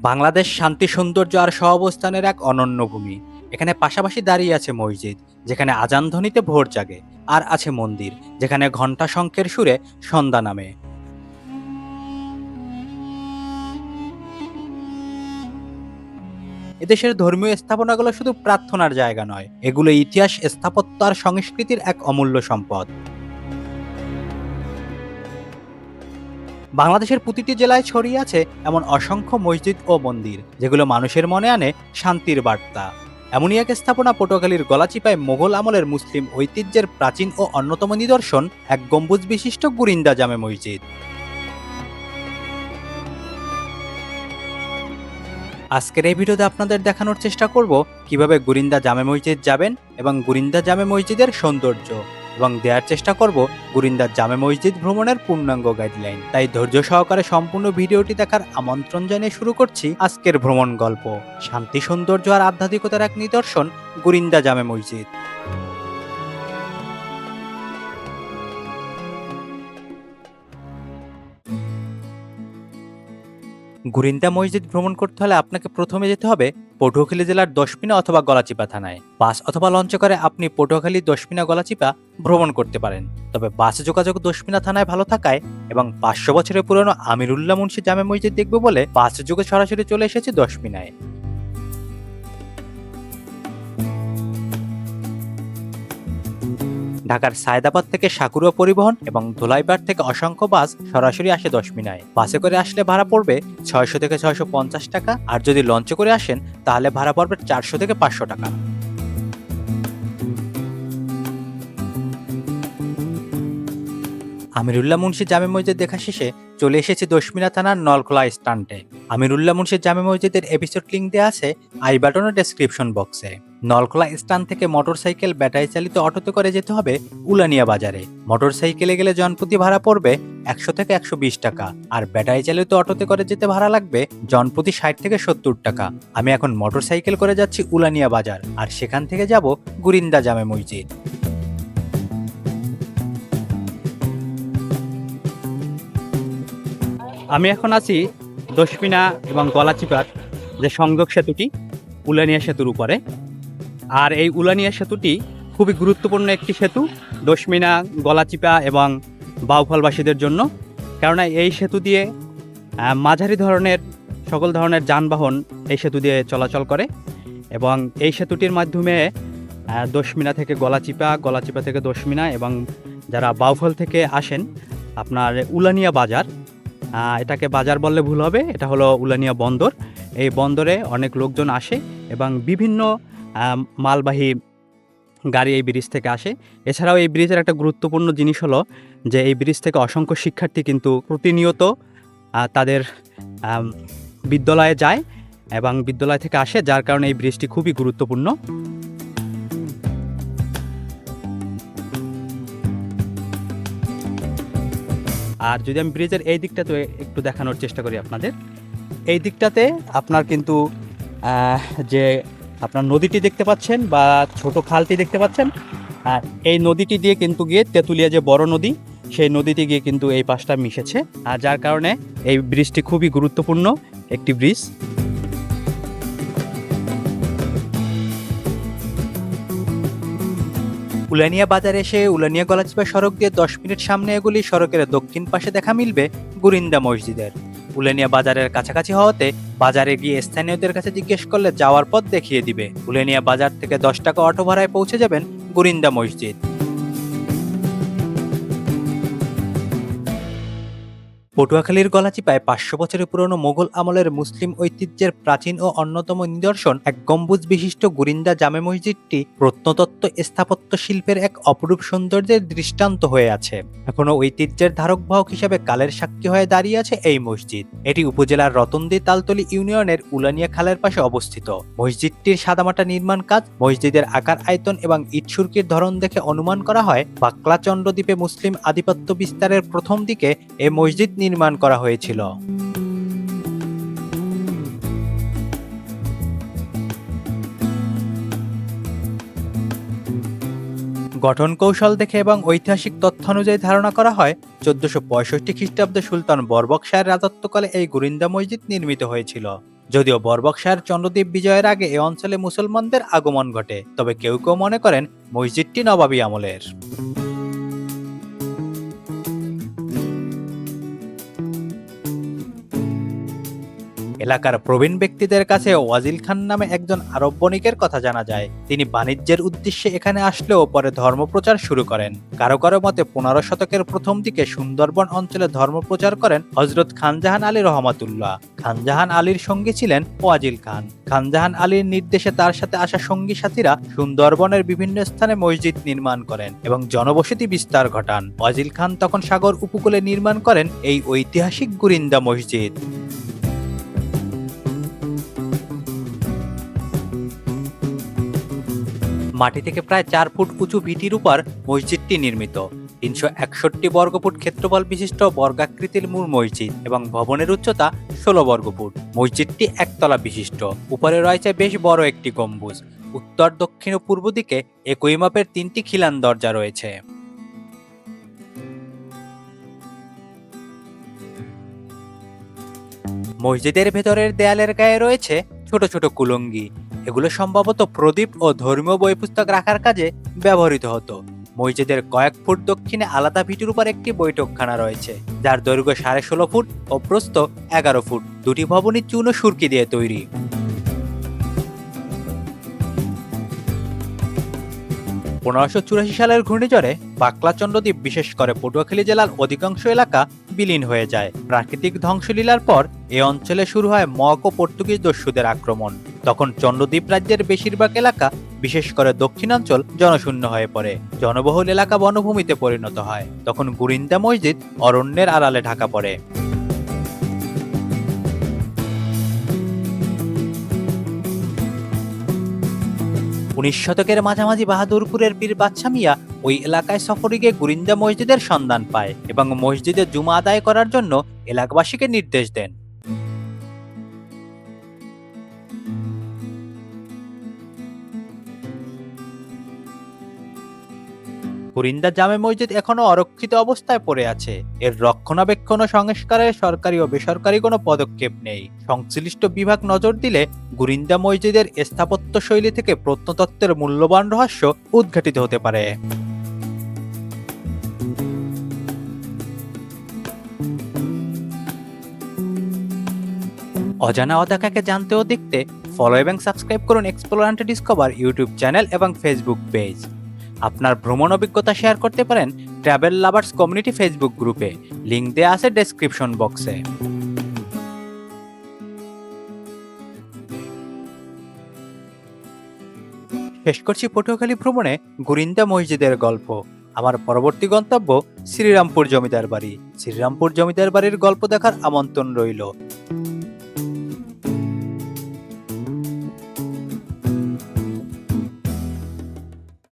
বাংলাদেশ শান্তি, সৌন্দর্য আর সহাবস্থানের এক অনন্য ভূমি। এখানে পাশাপাশি দাঁড়িয়ে আছে মসজিদ, যেখানে আজান ধ্বনিতে ভোর জাগে, আর আছে মন্দির, যেখানে ঘণ্টা শঙ্কের সুরে সন্ধ্যা নামে। এদেশের ধর্মীয় স্থাপনাগুলো শুধু প্রার্থনার জায়গা নয়, এগুলো ইতিহাস, স্থাপত্য আর সংস্কৃতির এক অমূল্য সম্পদ। বাংলাদেশের প্রতিটি জেলায় ছড়িয়ে আছে এমন অসংখ্য মসজিদ ও মন্দির, যেগুলো মানুষের মনে আনে শান্তির বার্তা। এমনই এক স্থাপনা পটুয়াখালীর গলাচিপায় মোগল আমলের মুসলিম ঐতিহ্যের প্রাচীন ও অন্যতম নিদর্শন এক গম্বুজ বিশিষ্ট গুরিন্দা জামে মসজিদ। আজকের এই ভিডিওতে আপনাদের দেখানোর চেষ্টা করব কীভাবে গুরিন্দা জামে মসজিদ যাবেন এবং গুরিন্দা জামে মসজিদের সৌন্দর্য। এবং দেওয়ার চেষ্টা করব গুরিন্দার জামে মসজিদ ভ্রমণের পূর্ণাঙ্গ গাইডলাইন তাই ধৈর্য সহকারে সম্পূর্ণ ভিডিওটি দেখার আমন্ত্রণ জানিয়ে শুরু করছি আজকের ভ্রমণ গল্প। শান্তি, সৌন্দর্য আর আধ্যাত্মিকতার এক নিদর্শন গুরিন্দা জামে মসজিদ। গুরিন্দা মসজিদ ভ্রমণ করতে হলে আপনাকে প্রথমে যেতে হবে পটুয়াখালী জেলার দশমিনা অথবা গলাচিপা থানায়। বাস অথবা লঞ্চে করে আপনি পটুয়াখালী দশমিনা গলাচিপা ভ্রমণ করতে পারেন। তবে বাস যোগাযোগ দশমিনা থানায় ভালো থাকায় এবং পাঁচশো বছরের পুরনো আমিরুল্লাহ মুন্সি জামে মসজিদ দেখবে বলে বাস যোগে সরাসরি চলে এসেছে দশমিনায় ঢাকার সায়দাবাদ থেকে সাকুরা পরিবহন এবং ধোলাইপাড় থেকে অসংখ্য বাস সরাসরি আসে দশমিনায়। বাসে করে আসলে ভাড়া পড়বে ছয়শো থেকে ছয়শো পঞ্চাশ টাকা, আর যদি লঞ্চে করে আসেন, তাহলে ভাড়া পড়বে চারশো থেকে পাঁচশো টাকা। আমিরুল্লাহ মুন্সি জামে মসজিদ দেখা শেষে চলে এসেছি দশমিনা থানার নলখোলা স্ট্যান্ডে। আমিরুল্লাহ মুন্সি জামে মসজিদের এপিসোড লিঙ্ক দেওয়া আছে আই বাটনের ডেসক্রিপশন বক্সে নলখোলা স্ট্যান্ড থেকে মোটরসাইকেল ব্যাটারি চালিত অটোতে করে যেতে হবে উলানিয়া বাজারে। মোটরসাইকেলে গেলে জনপ্রতি ভাড়া পড়বে একশো থেকে একশো বিশ টাকা আর ব্যাটারি চালিত অটোতে করে যেতে ভাড়া লাগবে জনপ্রতি ষাট থেকে সত্তর টাকা। আমি এখন মোটরসাইকেল করে যাচ্ছি উলানিয়া বাজার আর সেখান থেকে যাব গুরিন্দা জামে মসজিদ। আমি এখন আছি দশমিনা এবং গলাচিপার, যে সংযোগ সেতুটি উলানিয়া সেতুর উপরে। আর এই উলানিয়া সেতুটি খুবই গুরুত্বপূর্ণ একটি সেতু, দশমিনা, গলাচিপা এবং বাউফলবাসীদের জন্য। কেননা এই সেতু দিয়ে মাঝারি ধরনের, সকল ধরনের যানবাহন এই সেতু দিয়ে চলাচল করে এবং এই সেতুটির মাধ্যমে দশমিনা থেকে গলাচিপা গলাচিপা থেকে দশমিনা এবং যারা বাউফল থেকে আসেন, আপনার উলানিয়া বাজার এটাকে বাজার বললে ভুল হবে, এটা হলো উলানিয়া বন্দর। এই বন্দরে অনেক লোকজন আসে এবং বিভিন্ন মালবাহী গাড়ি এই ব্রিজ থেকে আসে। এছাড়াও এই ব্রিজের একটা গুরুত্বপূর্ণ জিনিস হলো যে এই ব্রিজ থেকে অসংখ্য শিক্ষার্থী কিন্তু প্রতিনিয়ত তাদের বিদ্যালয়ে যায় এবং বিদ্যালয় থেকে আসে, যার কারণে এই ব্রিজটি খুবই গুরুত্বপূর্ণ। আর যদি আমি ব্রিজের এই দিকটাতে একটু দেখানোর চেষ্টা করি আপনাদের, এই দিকটাতে আপনার কিন্তু যে আপনার নদীটি দেখতে পাচ্ছেন বা ছোট খালটি দেখতে পাচ্ছেন। আর এই নদীটি দিয়ে কিন্তু গিয়ে তেঁতুলিয়া যে বড় নদী, সেই নদীটি গিয়ে কিন্তু এই পাশটা মিশেছে। আর যার কারণে এই ব্রিজটি খুবই গুরুত্বপূর্ণ একটি ব্রিজ। উলানিয়া বাজারে এসে উলানিয়া গলাচিপা সড়ক দিয়ে দশ মিনিট সামনে এগুলি সড়কের দক্ষিণ পাশে দেখা মিলবে গুরিন্দা মসজিদের। উলানিয়া বাজারের কাছাকাছি হওয়াতে বাজারে গিয়ে স্থানীয়দের কাছে জিজ্ঞেস করলে যাওয়ার পথ দেখিয়ে দিবে। উলেনিয়া বাজার থেকে দশ টাকা অটো ভাড়ায় পৌঁছে যাবেন গুরিন্দা মসজিদ। পটুয়াখালীর গলাচিপায় পাঁচশো বছরের পুরনো মোগল আমলের মুসলিম ঐতিহ্যের প্রাচীন ও অন্যতম নিদর্শন এক গম্বুজ বিশিষ্ট গুরিন্দা জামে মসজিদটি প্রত্নতত্ত্ব স্থাপত্য শিল্পের এক অপরূপ সৌন্দর্যের দৃষ্টান্ত হয়ে আছে। এখনও ঐতিহ্যের ধারক বাহক হিসেবে কালের সাক্ষী হয়ে দাঁড়িয়ে আছে এই মসজিদ। এটি উপজেলার রতনদি তালতলি ইউনিয়নের উলানিয়া খালের পাশে অবস্থিত। মসজিদটির সাদামাটা নির্মাণ কাজ, মসজিদের আকার আয়তন এবং ইটসুরকির ধরন দেখে অনুমান করা হয় বাকলা চন্দ্রদ্বীপে মুসলিম আধিপত্য বিস্তারের প্রথম দিকে এ মসজিদ নির্মাণ করা হয়েছিল। গঠন কৌশল দেখে এবং ঐতিহাসিক তথ্য অনুযায়ী ধারণা করা হয়, চোদ্দশো পঁয়ষট্টি খ্রিস্টাব্দে সুলতান বরবক শাহের রাজত্বকালে এই গুরিন্দা মসজিদ নির্মিত হয়েছিল। যদিও বরবকশার চন্দ্রদ্বীপ বিজয়ের আগে এ অঞ্চলে মুসলমানদের আগমন ঘটে, তবে কেউ কেউ মনে করেন মসজিদটি নবাবী আমলের। এলাকার প্রবীণ ব্যক্তিদের কাছে ওয়াজিল খান নামে একজন আরব বণিকের কথা জানা যায়। তিনি বাণিজ্যের উদ্দেশ্যে এখানে আসলেও পরে ধর্মপ্রচার শুরু করেন। কারও কারও মতে পনেরো শতকের প্রথম দিকে সুন্দরবন অঞ্চলে ধর্মপ্রচার করেন হজরত খানজাহান আলী রহমাতুল্লাহ। খানজাহান আলীর সঙ্গী ছিলেন ওয়াজিল খান। খানজাহান আলীর নির্দেশে তার সাথে আসা সঙ্গী সাথীরা সুন্দরবনের বিভিন্ন স্থানে মসজিদ নির্মাণ করেন এবং জনবসতি বিস্তার ঘটান। ওয়াজিল খান তখন সাগর উপকূলে নির্মাণ করেন এই ঐতিহাসিক গুরিন্দা মসজিদ। মাটি থেকে প্রায় চার ফুট উঁচু ভিটির উপর মসজিদটি নির্মিত। তিনশো একষট্টি বর্গফুট ক্ষেত্রফল বিশিষ্ট বর্গাকৃতির মূল মসজিদ এবং ভবনের উচ্চতা ষোলো বর্গফুট মসজিদটি একতলা বিশিষ্ট। উপরে রয়েছে বেশ বড় একটি গম্বুজ। উত্তর, দক্ষিণ ও পূর্ব দিকে একই মাপের তিনটি খিলান দরজা রয়েছে। মসজিদের ভেতরের দেয়ালের গায়ে রয়েছে ছোট ছোট কুলঙ্গি। এগুলো সম্ভবত প্রদীপ ও ধর্মীয় বই পুস্তক রাখার কাজে ব্যবহৃত হতো। মসজিদের কয়েক ফুট দক্ষিণে আলাদা ভিটির উপর একটি বৈঠকখানা রয়েছে, যার দৈর্ঘ্য সাড়ে ষোলো ফুট ও প্রস্থ এগারো ফুট। দুটি ভবনই চুন ও সুরকি দিয়ে তৈরি। পনেরোশো চুরাশি সালের ঘূর্ণিঝড়ে বাকলা চন্দ্রদ্বীপ বিশেষ করে পটুয়াখালী জেলার অধিকাংশ এলাকা বিলীন হয়ে যায়। প্রাকৃতিক ধ্বংসলীলার পর এ অঞ্চলে শুরু হয় মক ও পর্তুগিজ দস্যুদের আক্রমণ। তখন চন্দ্রদ্বীপ রাজ্যের বেশিরভাগ এলাকা, বিশেষ করে দক্ষিণাঞ্চল, জনশূন্য হয়ে পড়ে। জনবহুল এলাকা বনভূমিতে পরিণত হয়। তখন গুরিন্দা মসজিদ অরণ্যের আড়ালে ঢাকা পড়ে। উনিশ শতকের মাঝামাঝি বাহাদুরপুরের পীর বাচ্চা মিয়া ওই এলাকায় সফরে গিয়ে গুরিন্দা মসজিদের সন্ধান পায় এবং মসজিদে জুমা আদায় করার জন্য এলাকাবাসীকে নির্দেশ দেন। কুরিন্দা জামে মসজিদ এখনও অরক্ষিত অবস্থায় পড়ে আছে। এর রক্ষণাবেক্ষণ ও সংস্কারে সরকারি ও বেসরকারি কোনো পদক্ষেপ নেই। সংশ্লিষ্ট বিভাগ নজর দিলে গুরিন্দা মসজিদের স্থাপত্য শৈলী থেকে প্রত্নতত্ত্বের মূল্যবান রহস্য উদ্ঘাটিত হতে পারে। অজানা অদেখাকে জানতে ও দেখতে ফলো এবং সাবস্ক্রাইব করুন explore and discover YouTube channel এবং ফেসবুক পেজ আপনার ভ্রমণ অভিজ্ঞতা শেয়ার করতে পারেন ট্রাভেল লাভার্স কমিউনিটি ফেসবুক গ্রুপে। লিংক দেওয়া আছে ডেসক্রিপশন বক্সে। শেষ করছি পটুয়াখালী ভ্রমণে গুরিন্দা মসজিদের গল্প। আমার পরবর্তী গন্তব্য শ্রীরামপুর জমিদার বাড়ি। শ্রীরামপুর জমিদার বাড়ির গল্প দেখার আমন্ত্রণ রইল।